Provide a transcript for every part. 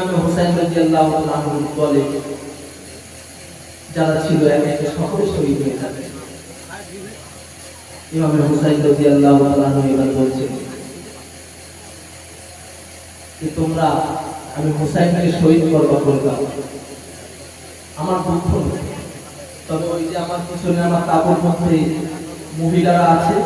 ইমাম হোসেন রাদিয়াল্লাহু আনহু বলে, যারা ছিল এক একে সকলে শহীদ হয়ে যাবে ইমাম হোসেন রাদিয়াল্লাহু আনহু এবার বলছে, যে তোমরা, আমি হোসাইনকে শহীদ করবা করে আমার দুঃখ। তবে ওই যে আমার পিছনে আমার কাপড় মধ্যে মহিলারা আছে,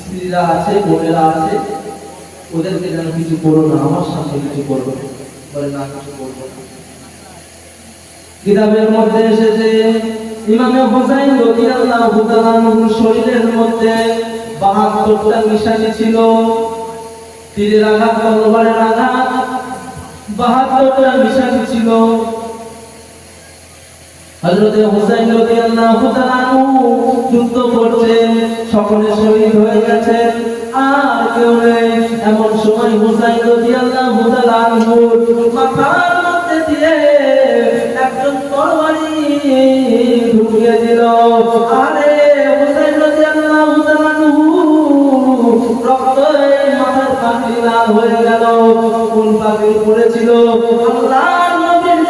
স্ত্রীরা আছে, বোনেরা আছে, ওদেরকে যেন কিছু করো না, আমার সামনে কিছু করব না। কিতাবের মধ্যে এসেছে, ইমামে হোসাইন শরীরের মধ্যে 72টা নিশানি ছিল। তীরের আঘাত, তলোয়ারের আঘাত 72টা নিশানি ছিল। যুদ্ধ করছেন সকলে শহীদ হয়ে গেছেন আর কেউ নেই। এমন সময় হুসাইন রাদিয়াল্লাহু তাআলা হয়ে গেল, কোন পাগড়ি পড়েছিল? আল্লাহর নবীর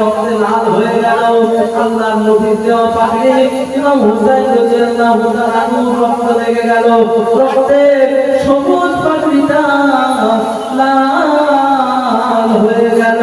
রক্তে লাল হয়ে গেল। আল্লাহর নবীর দেওয়া পাগড়ি ইমাম রক্ত লেগে গেল। রক্তে সবুজ পাগড়িটা লাল হয়ে গেল।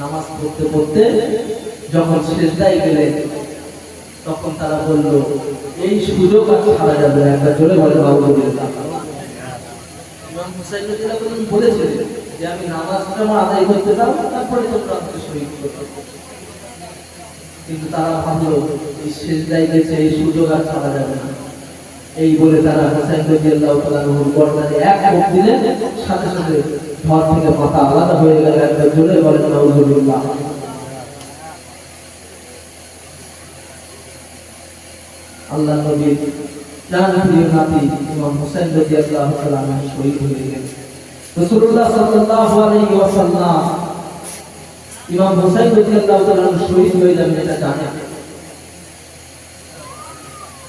নামাজ পড়তে পড়তে যখন সেজদায় গেলেন, তখন তারা বলল, এই সুযোগ আর ছাড়া যাবে একটা জোরে বলে, বাবু কিন্তু তারা এই সুযোগ ছাড়া যাবে না। এই বলে তারা এক সাথে সাথে ধর থেকে মাথা আলাদা হয়ে গেল, একটা জোরে বলেন নাউজুবিল্লাহ। আল্লাহ নবী জান প্রিয় নাতি ইমাম হোসেন রাদিয়াল্লাহু তাআলা আনহু শহীদ হয়ে গেলেন। রাসূলুল্লাহ সাল্লাল্লাহু আলাইহি ওয়াসাল্লাম ইমাম হোসেন রাদিয়াল্লাহু তাআলা আনহু শহীদ হয়ে যাবেন, এটা জানেন।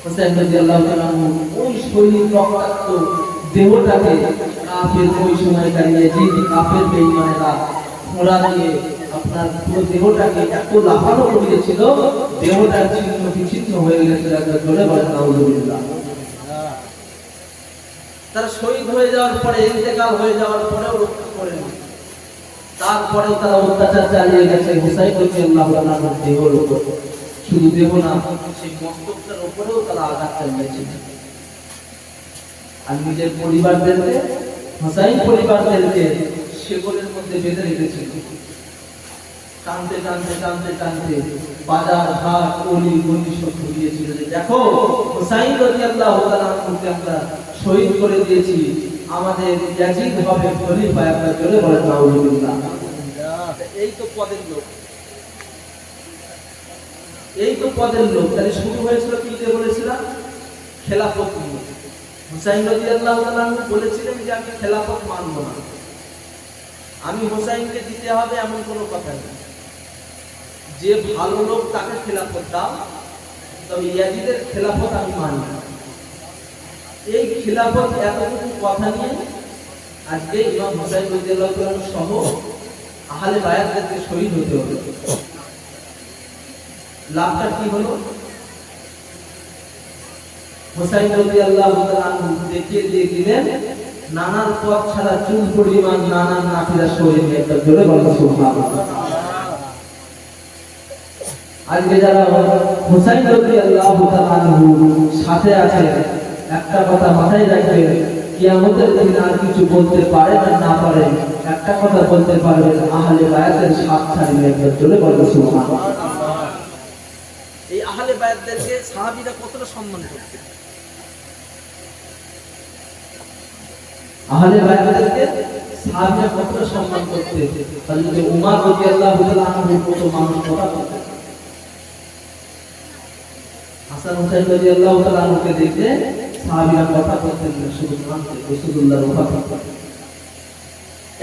হোসেন রাদিয়াল্লাহু তাআলা আনহু ওই শহীদ রক্তাক্ত দেহটাকে কাফের ওই সময়কার ইয়াজিদ কাফের বেঈমানেরা ঘোড়া দিয়ে আপনার পুরো দেহটাকে এত লাফানো করে দিয়েছিল দেহটা ছিন্ন বিচ্ছিন্ন হয়ে গেছিল একটা জোরে বলেন, নাউজুবিল্লাহ। তারা শহীদ হয়ে যাওয়ার পরে, ইন্তেকাল হয়ে যাওয়ার পরেও রক্ষা তারা অত্যাচার চালিয়ে গেছে দেহর উপর শুধু দেহ না, সেই মস্তকটার উপরেও তারা আঘাত চালিয়েছে। আর নিজের পরিবারদেরকে, হোসাইন পরিবারদেরকে সেগুলোর মধ্যে বেঁধে রেখেছিল। টানতে টানতে টানতে টানতে বাজার ঘাট অলি গলি সব ঘুরিয়েছিল যে, দেখো, হোসাইন তাআলা আনহুকে আমরা শহীদ করে দিয়েছি। আমাদের ইয়াজিদ হবে খলিফা বলেন, নাউজুবিল্লাহ। এই তো পদের লোক। এই তো পদের লোক। তাহলে শুরু হয়েছিল কি দিয়ে বলেছিলাম? খেলাফত নিয়ে। হুসাইন তাআলা আনহু বলেছিলেন যে আমি খেলাফত মানব না। আমি হুসাইনকে দিতে হবে এমন কোনো কথা নেই। যে ভালো লোক তাকে খেলাফত দাও, তবে ইয়াজিদের খেলাফত আমি মানি এই খেলাফত এতটুকু কথা নিয়ে আজকে ইমাম হুসাইন রাদিয়াল্লাহু সহ আহলে বায়াতদেরকে শহীদ হতে হবে। লাভটা কি হলো? হোসাইন ছাড়া একটা জোরে বলো আজকে যারা হোসাইন তাআলা আনহু সাথে আছে একটা কথা মাথায় রাখবেন, কিয়ামতের দিন আর কিছু বলতে পারেন আর না পারেন, একটা কথা বলতে পারবেন, আহলে বায়াতের সাত ছাড়িয়ে একবার চলে বলবে সুবহানাল্লাহ। এই আহলে বায়াতদেরকে সাহাবীরা কতটা সম্মান করতেন? আহলে বায়াতদেরকে সাহাবীরা কতটা সম্মান করতে? হযরত উমর রাদিয়াল্লাহু আনহু কত মানুষ কথা বলতেন? হাসান হুসাইন রাদিয়াল্লাহু তাআলা আনহুকে দেখে সাহাবীরা কথা বলতেন না, শুধু মানতে রাসূলুল্লাহর কথা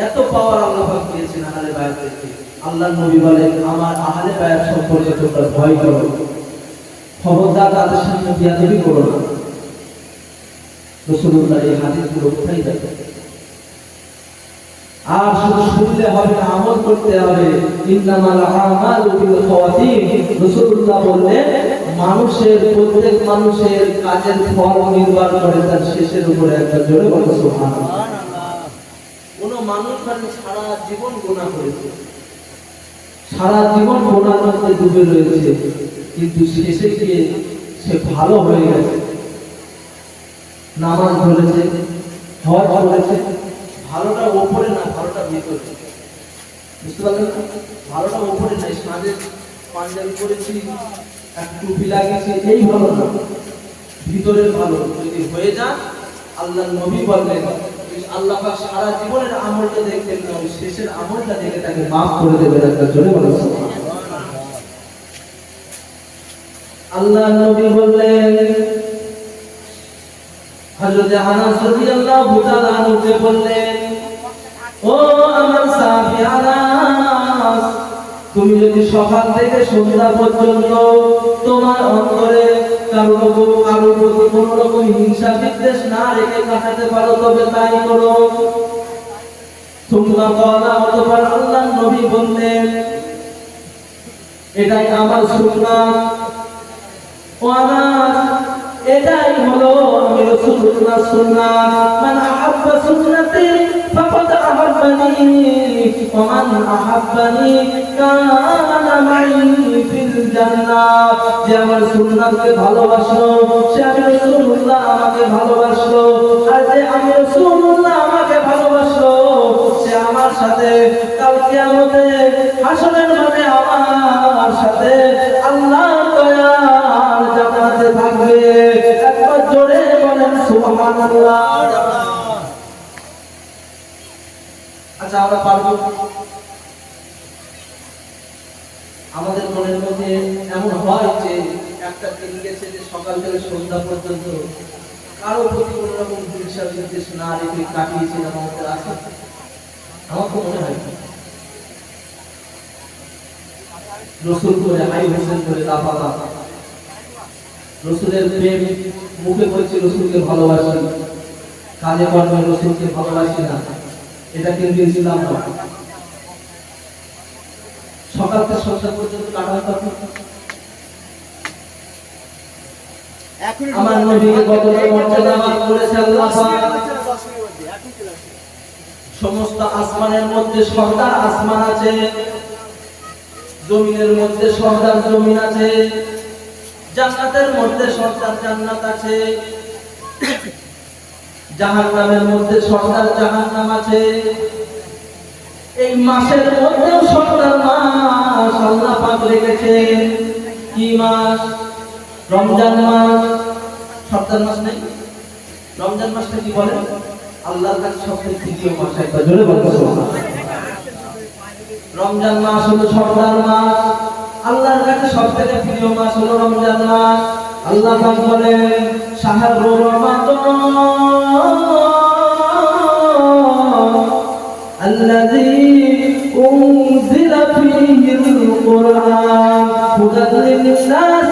এত পাওয়ার আল্লাহ পাক দিয়েছেন আহলে বায়াতদেরকে আল্লাহর নবী বলেন, আমার আহলে বায়াত সম্পর্কে তোমরা ভয় করো খবরদার তাদের সামনে বিয়াদবি করো না। রসুল্লাহ এই হাদিসগুলো কোথায় যাবে আর শুধু শুনলে হবে না, আমল করতে হবে। আমালু মানুষের, প্রত্যেক মানুষের কাজের ফল নির্ভর করে তার শেষের উপরে একটা জোরে বলো মানুষ সারা জীবন গুনাহ করেছে। সারা জীবন মধ্যে ডুবে রয়েছে। কিন্তু শেষে গিয়ে সে ভালো হয়ে গেছে। নামাজ ধরেছে, হজ করেছে, ভালোটা ওপরে না, ভালোটা ভিতরে। বুঝতে পারলেন ভালোটা ওপরে নাই সাজে পাঞ্জাবি করেছি এক টুপি লাগিয়েছি, এই ভালো না। ভিতরের ভালো, যদি হয়ে যান আল্লাহ নবী বললেন আল্লাহ সারা জীবনের আমলটা দেখতেন না শেষের আমলটা দেখে তাকে মাফ করে দেবেন একটা জোরে আল্লাহ নবী বললেন হযরত আনাস রাদিয়াল্লাহু তাআলা আনহুকে বললেন, ও আমার সাহাবী আনাস, তুমি যদি সকাল থেকে সন্ধ্যা পর্যন্ত তোমার অন্তরে কারও রকম কারও প্রতি কোন রকম হিংসা বিদ্বেষ না রেখে কাটাতে পারো, তবে তাই করো। তোমরা বলা অতঃপর আল্লাহ নবী বললেন, এটাই আমার সুন্নাত। ও আনাস এটাই হলো আমি রাসূলুল্লাহ সুন্নাত। মান আহাব্বা সুন্নতি ফাকাদ আহাব্বানি। ওয়া মান আহাব্বানি, কানা মাই ফিল জান্নাহ যে আমার সুন্নাতকে ভালোবাসলো, সে আমি রাসূলুল্লাহ আমাকে ভালোবাসলো। আর যে আমি রাসূলুল্লাহ আমাকে ভালোবাসলো, সে আমার সাথে কাল কিয়ামতে হাসরের মাঠে আমার সাথে সন্ধ্যা পর্যন্ত কারও প্রতি কোনো রকম হিংসা, বিদ্বেষ না রেখে কাটিয়েছিলাম আমাদের আছে আমার তো মনে হয়। রসুল করে হাই হোসেন করে রসুলের প্রেম মুখে বলছে, রসুলকে ভালোবাসি। কাজে কর্মে রসুলকে ভালোবাসি না। এটা কিন্তু ইসলাম সকাল থেকে সন্ধ্যা পর্যন্ত কাটাতে হবে এখন আমার নবীকে কতটা মর্যাদাবান করেছে আল্লাহ সমস্ত আসমানের মধ্যে সর্দার আসমান আছে জমিনের মধ্যে সর্দার জমিন আছে জান্নাতের মধ্যে সর্দার জান্নাত আছে জাহান্নামের মধ্যে সর্দার জাহান্নাম আছে। এই মাসের মধ্যেও সর্দার মাস আল্লাহ পাক রেখেছে কি মাস? রমজান মাস সপ্তাহ মাস নেই। রমজান মাসটা কি বলে? আল্লাহ তার সপ্তাহের তৃতীয় মাস একটা জোরে বলতে রমজান মাস হলো সপ্তাহ মাস। আল্লাহর কাছে সবথেকে প্রিয় মাস হলো রমজান মাস। আল্লাহ পাক বলে শাহরু রমাদান আল্লাযী উনজিলা ফীহিল কুরআন হুদাল লিন-নাস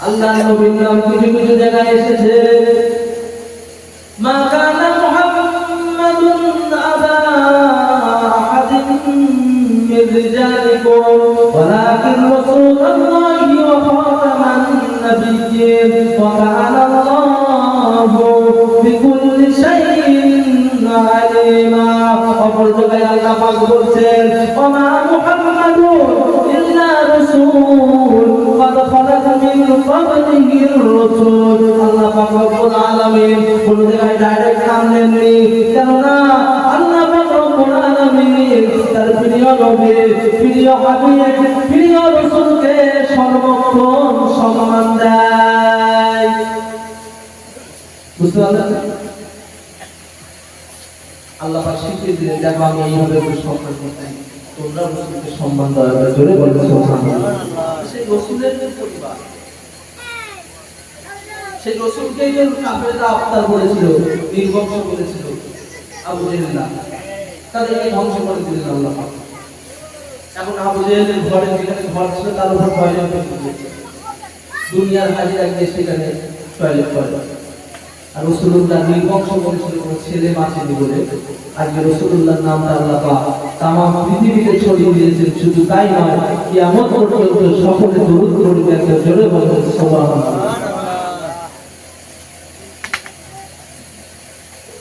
আল্লাহ নবীর নাম কিছু কিছু জায়গায় এসেছে। মা কানা মুহাম্মাদুন আবা আহাদিন মিন রিজালিকুম, ওয়ালাকিন রাসূলুল্লাহি ওয়া বলছেন من قبله الرسل আল্লাহ পাক রব্বুল আলামিন কোন জায়গায় ডাইরেক্ট নাম নেননি কেননা আল্লাহ পাক রব্বুল আলামিন তার প্রিয় নবী প্রিয় হাবিব প্রিয় রাসূলকে সর্বক্ষণ সম্মান দেয় বুঝতে পারলেন আল্লাহ পাক শিখিয়ে দিলেন দেখো আমি এইভাবে ওকে সম্মান করতে তোমরা রসুলকে সম্মান দেওয়া জোরে বলবে সুবহানাল্লাহ সেই রসুলের পরিবার, সেই করেছিল করেছিল, আবু তাদেরকে ধ্বংস করে দিলেন আল্লাহ এখন আবু জেহেলের ঘরে যেখানে ঘর ছিল, তার উপর টয়লেট দুনিয়ার হাজিরা গিয়ে সেখানে টয়লেট করে। রসুল্লাহ করেছিল কোনো ছেলে বাঁচেনি বলে আজকে নামটা আল্লাহ পাক। তাম পৃথিবীতে ছড়িয়ে দিয়েছেন, শুধু তাই নয়, কিয়ামত পর্যন্ত সকলে জোরে বলবেন, সুবহানাল্লাহ।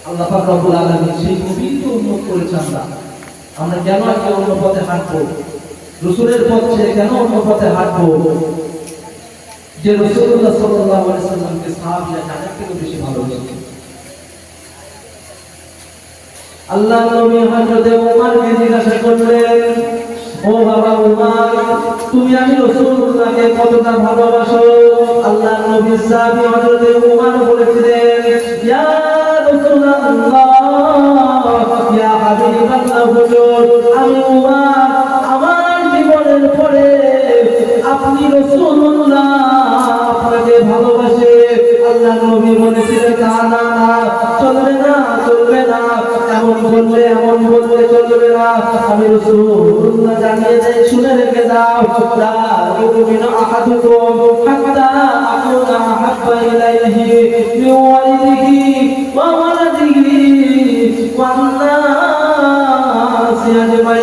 আল্লাহ পাক রব্বুল আলামিন সেই উন্নত করেছে আমরা। আমরা কেন আজকে অন্য পথে হাঁটবো? রসুলের পথ কেন অন্য পথে হাঁটবো? যে রসুল্লাহ সাহাবীরা জানার থেকে বেশি আল্লাহ নবী হযরত ওমরকে জিজ্ঞাসা করলেন, ও বাবা উমর তুমি আমি রাসূলুল্লাহকে কতটা ভালোবাসো? আল্লাহ নবী হযরত উমর বলেছিলেন, ইয়া রাসূলুল্লাহ, ইয়া হুজুর, আমি উমর আমার জীবনের পরে আপনি রাসূলুল্লাহ বললে এমন বললে চলবে না। আমি রাসূলুল্লাহ জানিয়ে দেয় শুনে রেখে দাও লা ইউমিনু আহাদুকুম, হাত্তা আকুনা আহাব্বা ইলাইহি মিন ওয়ালিদিহি ওয়া ওয়ালাদিহি ওয়ান নাসি আজমাইন।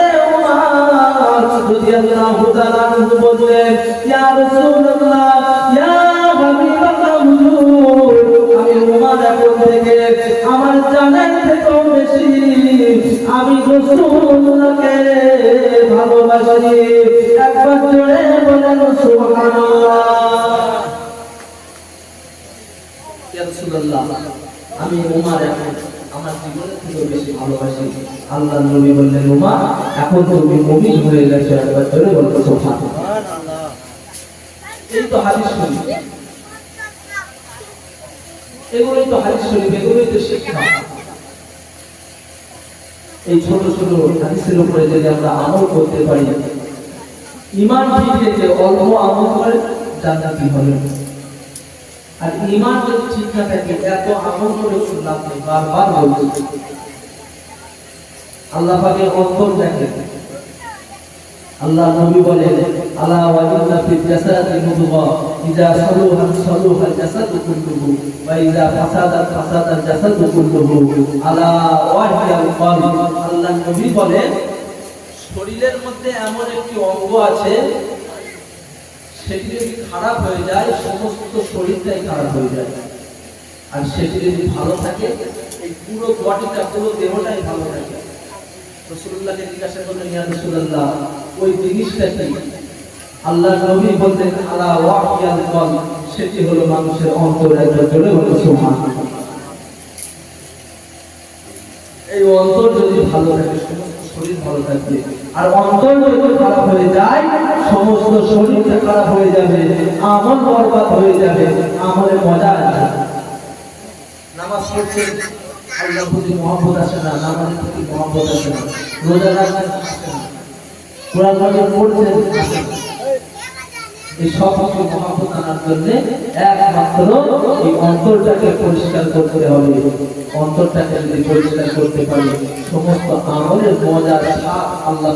উমর রাদিয়াল্লাহু তাআলা বললেন, ইয়া রাসূলুল্লাহ, ইয়া হাবিবাল্লাহ আমি উমর এখন থেকে, আমার জানের থেকেও বেশি, আমি রাসূলুল্লাহকে ভালোবাসি। একবার জোরে বলেন, সুবহানাল্লাহ। ইয়া রাসূলুল্লাহ, আমি উমর এখন। আল্লাহ নবী বললেন, উমা, এখন একবার সুবহানাল্লাহ এই তো হাদিস শরীফ। এগুলোই তো এগুলোই তো শিক্ষা। এই ছোট ছোট হাদিসের উপরে যদি আমরা আমল করতে পারি, ইমান ঠিক অল্প আমল করে জান্নাতি হবে। আর ইমান যদি ঠিক না থাকে, এত আমল করে লাভ বারবার বলছি আল্লাহ পাকের অন্তর দেখে আল্লাহ নবী বলেন, আলা ওয়া ইন্না ফিল জাসাদি মুদগা ইযা সালুহা সালুহা জাসাদু কুল্লুহু, ওয়া ইযা ফাসাদাত ফাসাদাল জাসাদু কুল্লুহু, আলা ওয়া হিয়াল কলব আল্লাহ নবী বলেন, শরীরের মধ্যে এমন একটি অঙ্গ আছে সেটি যদি খারাপ হয়ে যায়, সমস্ত শরীরটাই খারাপ হয়ে যায়। আর সেটি যদি ভালো থাকে, এই পুরো বডিটা, পুরো দেহটাই ভালো থাকে। রসুল্লাহকে জিজ্ঞাসা করলেন, ইয়া রসুল্লাহ ওই জিনিসটা কি? আল্লাহ নবী বলতেন আলা ওয়াহিয়াল কল সেটি হলো মানুষের অন্তর একবার জোরে বলে সুবহানাল্লাহ এই অন্তর যদি ভালো থাকে, সমস্ত শরীর ভালো থাকবে। আর অন্তর যদি খারাপ হয়ে যায়, সমস্ত শরীরটা খারাপ হয়ে যাবে, আমল বরবাদ হয়ে যাবে, আমলে মজা আসবে। নামাজ পড়ছে আল্লাহর প্রতি মহব্বত প্রতি মহব্বত আসে না, রোজা না। কোরআন না। এই সমস্ত কিছু মহাপত আনার একমাত্র এই অন্তরটাকে পরিষ্কার করতে হবে। অন্তরটাকে যদি পরিষ্কার করতে পারি, সমস্ত আমলের আল্লাহ